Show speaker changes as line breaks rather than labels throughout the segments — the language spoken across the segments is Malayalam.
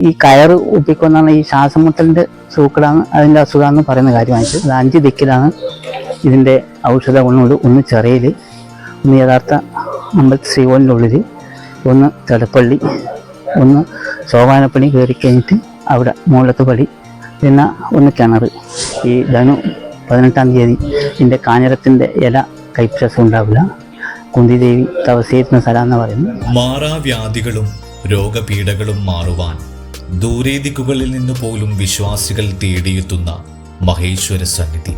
ഈ കയറ് ഒപ്പിക്കൊന്നാണ് ഈ ശ്വാസമുട്ടലിന്റെ സൂക്കടാണ് അതിന്റെ അസുഖമെന്ന് പറയുന്ന കാര്യമായിട്ട് അത് അഞ്ച് ദിക്കിലാണ് ഇതിന്റെ ഔഷധ ഗുണമുണ്ട് ഒന്ന് ചെറിയിൽ ഒന്ന് യഥാർത്ഥ അമ്പലത്തിൽ ശ്രീകോലിന്റെ ഉള്ളിൽ ഒന്ന് തെടപ്പള്ളി ഒന്ന് സോപാനപ്പണി കയറി കഴിഞ്ഞിട്ട് അവിടെ മുകളിലത്തെ പടി പിന്നെ ഒന്ന് കിണർ ഈ ധനു പതിനെട്ടാം തീയതി ഇതിന്റെ കാഞ്ഞിരത്തിന്റെ ഇല കൈപ്രസം ഉണ്ടാവില്ല. കുന്തിദേവി തപസ്സേരുന്ന സ്ഥലം എന്ന് പറയുന്നത്
മാറാവ്യാധികളും രോഗപീഠകളും മാറുവാൻ ദൂരേദിക്കുകളിൽ നിന്ന് പോലും വിശ്വാസികൾ തേടിയെത്തുന്ന മഹേശ്വര സന്നിധി.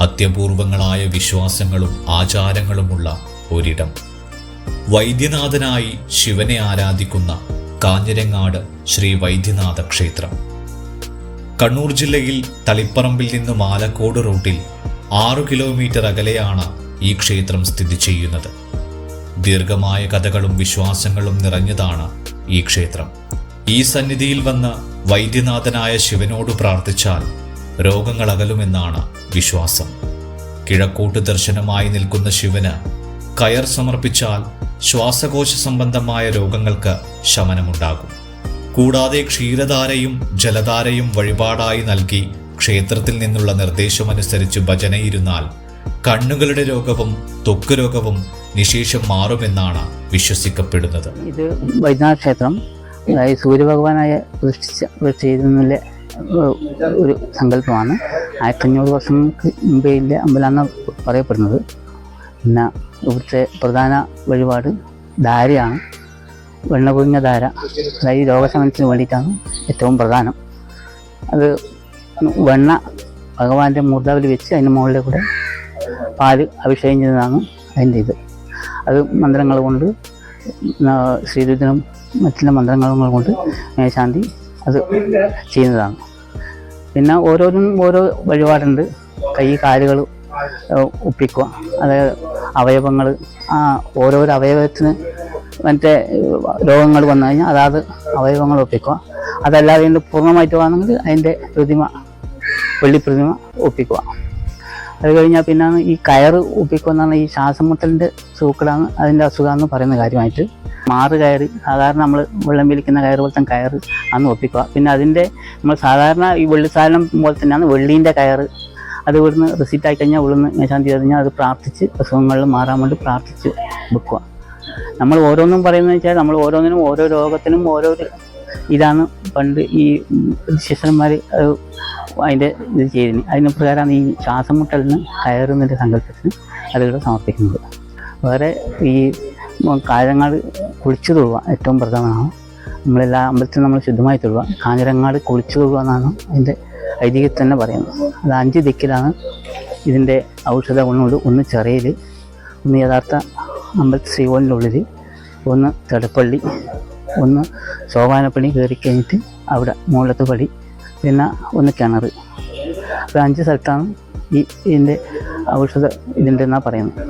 അത്യപൂർവങ്ങളായ വിശ്വാസങ്ങളും ആചാരങ്ങളുമുള്ള ഒരിടം. വൈദ്യനാഥനായി ശിവനെ ആരാധിക്കുന്ന കാഞ്ഞിരങ്ങാട് ശ്രീ വൈദ്യനാഥ ക്ഷേത്രം. കണ്ണൂർ ജില്ലയിൽ തളിപ്പറമ്പിൽ നിന്ന് മാലക്കോട് റൂട്ടിൽ ആറു കിലോമീറ്റർ അകലെയാണ് ഈ ക്ഷേത്രം സ്ഥിതി ചെയ്യുന്നത്. ദീർഘമായ കഥകളും വിശ്വാസങ്ങളും നിറഞ്ഞതാണ് ഈ ക്ഷേത്രം. ഈ സന്നിധിയിൽ വന്ന് വൈദ്യനാഥനായ ശിവനോട് പ്രാർത്ഥിച്ചാൽ രോഗങ്ങൾ അകലുമെന്നാണ് വിശ്വാസം. കിഴക്കോട്ട് ദർശനമായി നിൽക്കുന്ന ശിവന് കയർ സമർപ്പിച്ചാൽ ശ്വാസകോശ സംബന്ധമായ രോഗങ്ങൾക്ക് ശമനമുണ്ടാകും. കൂടാതെ ക്ഷീരധാരയും ജലധാരയും വഴിപാടായി നൽകി ക്ഷേത്രത്തിൽ നിന്നുള്ള നിർദ്ദേശമനുസരിച്ച് ഭജനയിരുന്നാൽ കണ്ണുകളുടെ രോഗവും ത്വക്ക് രോഗവും നിശേഷം മാറുമെന്നാണ് വിശ്വസിക്കപ്പെടുന്നത്.
ഇത് വൈദ്യനാഥ ക്ഷേത്രം അതായത് സൂര്യഭഗവാനായ പ്രതിഷ്ഠിച്ച പ്രതിഷ്ഠിച്ചിരുന്നില്ല ഒരു സങ്കല്പമാണ്. ആയിരത്തഞ്ഞൂറ് വർഷങ്ങൾക്ക് മുമ്പേ ഇല്ല അമ്പലമെന്ന് പറയപ്പെടുന്നത്. പിന്നെ ഇവിടുത്തെ പ്രധാന വഴിപാട് ധാരയാണ്. വെണ്ണ പൊതിഞ്ഞ ധാര അതായത് രോഗശമനത്തിന് വേണ്ടിയിട്ടാണ് ഏറ്റവും പ്രധാനം. അത് വെണ്ണ ഭഗവാന്റെ മൂർധാവിൽ വെച്ച് അതിന് മുകളിൽ കൂടെ പാൽ അഭിഷേകം ചെയ്തതാണ് അതിന്റെ ഇത് അത് മന്ത്രങ്ങൾ കൊണ്ട് ശ്രീരുദ്രനും മറ്റുള്ള മന്ത്രങ്ങളും കൊണ്ട് മേശാന്തി അത് ചെയ്യുന്നതാണ്. പിന്നെ ഓരോന്നും ഓരോ വഴിപാടുണ്ട്. കൈ കാലുകൾ ഒപ്പിക്കുക. അതായത് അവയവങ്ങൾ ആ ഓരോരോ അവയവത്തിന് മറ്റേ രോഗങ്ങൾ വന്നു കഴിഞ്ഞാൽ അതാത് അവയവങ്ങൾ ഒപ്പിക്കുക. അതല്ലാതെ പൂർണമായിട്ട് വന്നെങ്കിൽ അതിന്റെ പ്രതിമ വെള്ളി പ്രതിമ ഒപ്പിക്കുക. അത് കഴിഞ്ഞാൽ പിന്നെ ഈ കയറ് ഒപ്പിക്കുക എന്നാണ് ഈ ശ്വാസമുട്ടലിന്റെ സൂക്കളാണ് അതിന്റെ അസുഖമെന്ന് പറയുന്ന കാര്യമായിട്ട്. മാറ് കയറ് സാധാരണ നമ്മൾ വെള്ളം വിളിക്കുന്ന കയറ് പോലത്തെ കയറ് അന്ന് ഒപ്പിക്കുക. പിന്നെ അതിന്റെ നമ്മൾ സാധാരണ ഈ വെള്ളി സാധനം പോലെ തന്നെയാണ് വെള്ളീന്റെ കയറ്. അത് ഇവിടുന്ന് റിസീറ്റ് ആയി കഴിഞ്ഞാൽ ഇവിടുന്ന് മേശാന്തി കഴിഞ്ഞാൽ അത് പ്രാർത്ഥിച്ച് അസുഖങ്ങളിൽ മാറാൻ വേണ്ടി പ്രാർത്ഥിച്ച് വെക്കുക. നമ്മൾ ഓരോന്നും പറയുന്നത് വെച്ചാൽ നമ്മൾ ഓരോന്നിനും ഓരോ രോഗത്തിനും ഓരോ ഇതാണ് പണ്ട് ഈ ശിഷ്യന്മാർ അതിന്റെ ഇത് ചെയ്തിന്. അതിന് പ്രകാരമാണ് ഈ ശ്വാസം മുട്ടലിന് കയറുന്നതിന്റെ സങ്കല്പത്തിന് അതുകൂടെ സമർപ്പിക്കുന്നത്. വേറെ ഈ കാഞ്ഞങ്ങാട് കുളിച്ചു തൊഴുക ഏറ്റവും പ്രധാനമാണ്. നമ്മളെല്ലാ അമ്പലത്തിലും നമ്മൾ ശുദ്ധമായി തൊഴുക. കാഞ്ഞിരങ്ങാട് കുളിച്ചു തൊഴുക എന്നാണ് അതിന്റെ ഐതിഹ്യത്തിൽ തന്നെ പറയുന്നത്. അത് അഞ്ച് ദിക്കിലാണ് ഇതിന്റെ ഔഷധ ഗുണമുണ്ട്. ഒന്ന് ചെറിയിൽ ഒന്ന് യഥാർത്ഥ അമ്പലത്തിൽ ശ്രീകോലിന്റെ ഉള്ളിൽ ഒന്ന് തെടപ്പള്ളി ഒന്ന് സോപാനപ്പണി കയറി കഴിഞ്ഞിട്ട് അവിടെ മുകളിലത്തെ പടി പിന്നെ ഒന്ന് കിണർ അപ്പോൾ അഞ്ച് സ്ഥലത്താണ് ഈ ഇതിന്റെ ഔഷധ ഇതിന്റെ എന്നാണ് പറയുന്നത്.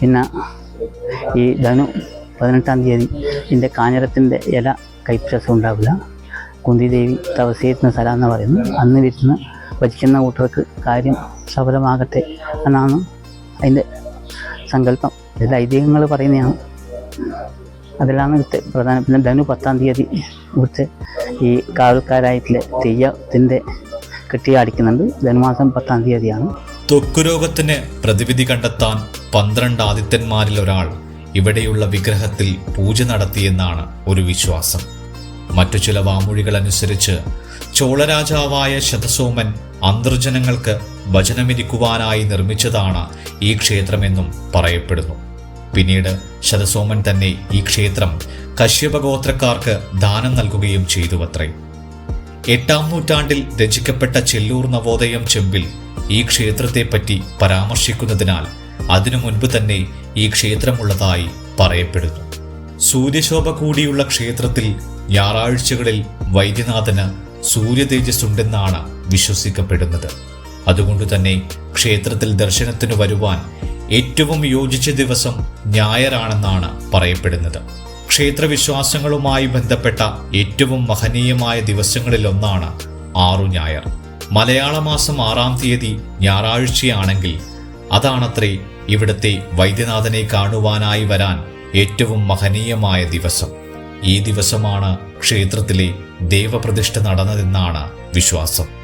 പിന്നെ ഈ ധനു പതിനെട്ടാം തീയതി ഇതിന്റെ കാഞ്ഞിരത്തിന്റെ ഇല കൈപ്രസം ഉണ്ടാവില്ല. കുന്തിദേവി തപസ്സേരുന്ന സ്ഥലം എന്ന് പറയുന്നു. അന്ന് വരുന്ന ഭജിക്കുന്ന കൂട്ടർക്ക് കാര്യം സഫലമാകട്ടെ എന്നാണ് അതിന്റെ സങ്കല്പം. ഇതിൽ ഐതിഹ്യങ്ങൾ പറയുന്നതാണ്. അതിലാണ് പ്രധാന പിന്നെ ധനു പത്താം തീയതി ഇവിടുത്തെ ഈ കാവൽക്കാരായിട്ടുള്ള തെയ്യത്തിന്റെ കെട്ടിയാടിക്കുന്നുണ്ട് ധനുമാസം പത്താം തീയതിയാണ്.
ത്വക്കുരോഗത്തിന് പ്രതിവിധി കണ്ടെത്താൻ പന്ത്രണ്ട് ആദിത്യന്മാരിൽ ഒരാൾ ഇവിടെയുള്ള വിഗ്രഹത്തിൽ പൂജ നടത്തിയെന്നാണ് ഒരു വിശ്വാസം. മറ്റു ചില വാമൊഴികൾ അനുസരിച്ച് ചോളരാജാവായ ശതസോമൻ അന്തർജനങ്ങൾക്ക് ഭജനമിരിക്കുവാനായി നിർമ്മിച്ചതാണ് ഈ ക്ഷേത്രമെന്നും പറയപ്പെടുന്നു. പിന്നീട് ശതസോമൻ തന്നെ ഈ ക്ഷേത്രം കശ്യപഗോത്രക്കാർക്ക് ദാനം നൽകുകയും ചെയ്തുവത്രേ. എട്ടാം നൂറ്റാണ്ടിൽ രചിക്കപ്പെട്ട ചെല്ലൂർ നവോദയം ചെമ്പിൽ ഈ ക്ഷേത്രത്തെപ്പറ്റി പരാമർശിക്കുന്നതിനാൽ അതിനു മുൻപ് തന്നെ ഈ ക്ഷേത്രമുള്ളതായി പറയപ്പെടുന്നു. സൂര്യശോഭ കൂടിയുള്ള ക്ഷേത്രത്തിൽ ഞായറാഴ്ചകളിൽ വൈദ്യനാഥന് സൂര്യതേജസ് ഉണ്ടെന്നാണ് വിശ്വസിക്കപ്പെടുന്നത് അതുകൊണ്ടുതന്നെ ക്ഷേത്രത്തിൽ ദർശനത്തിന് വരുവാൻ ഏറ്റവും യോജിച്ച ദിവസം ഞായറാണെന്നാണ് പറയപ്പെടുന്നത്. ക്ഷേത്രവിശ്വാസങ്ങളുമായി ബന്ധപ്പെട്ട ഏറ്റവും മഹനീയമായ ദിവസങ്ങളിലൊന്നാണ് ആറു ഞായർ. മലയാള മാസം ആറാം തീയതി ഞായറാഴ്ചയാണെങ്കിൽ അതാണത്രേ ഇവിടുത്തെ വൈദ്യനാഥനെ കാണുവാനായി വരാൻ ഏറ്റവും മഹനീയമായ ദിവസം. ഈ ദിവസമാണ് ക്ഷേത്രത്തിലെ ദേവപ്രതിഷ്ഠ നടന്നതെന്നാണ് വിശ്വാസം.